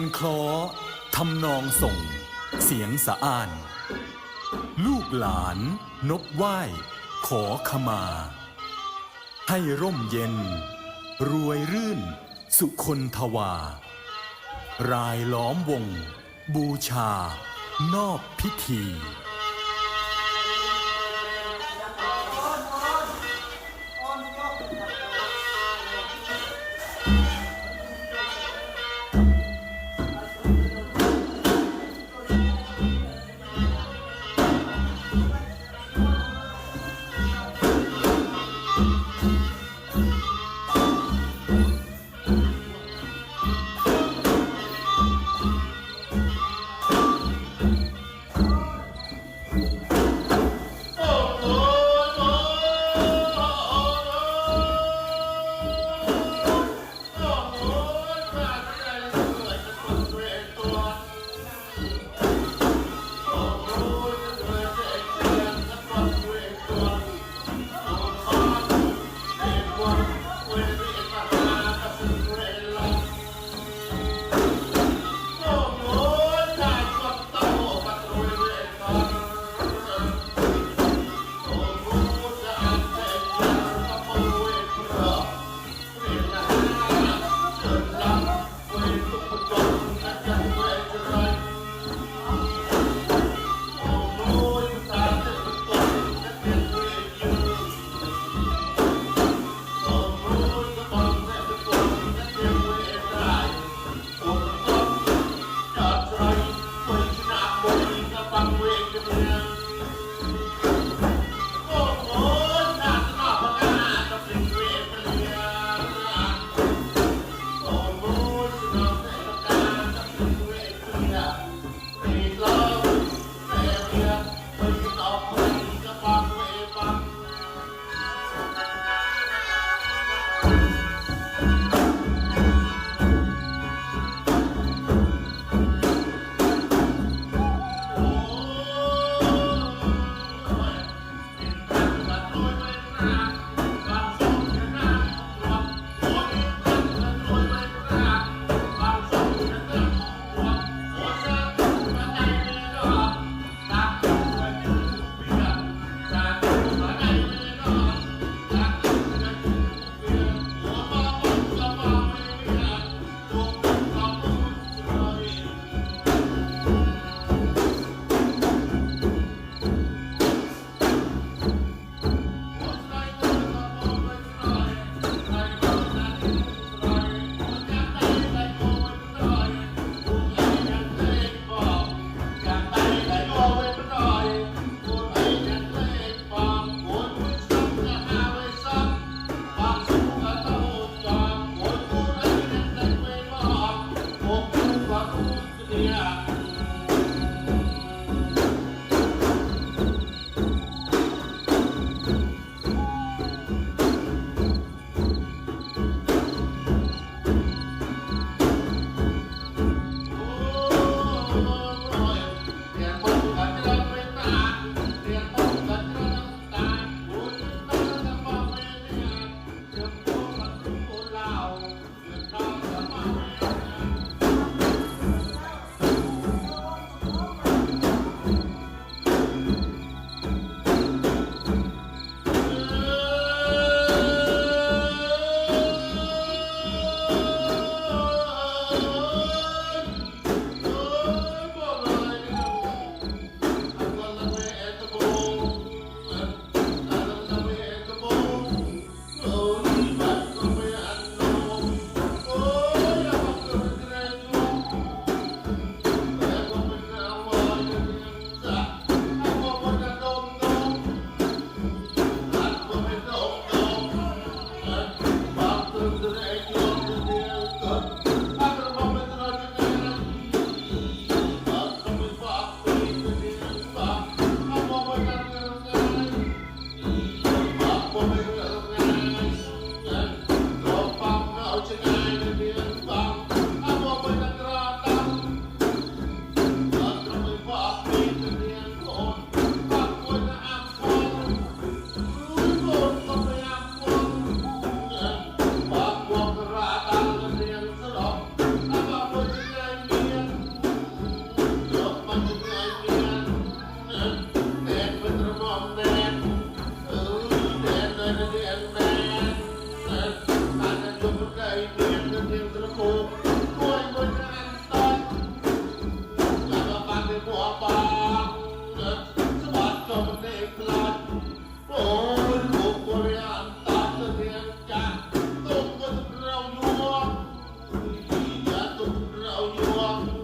นคลอทำนองส่ง เสียงสะอ้าน ลูกหลาน นบไหว้ ขอขมา ให้ร่มเย็น รวยรื่น สุคนทวา รายล้อมวง บูชา นอบพิธี pang-uwi. Yeah. God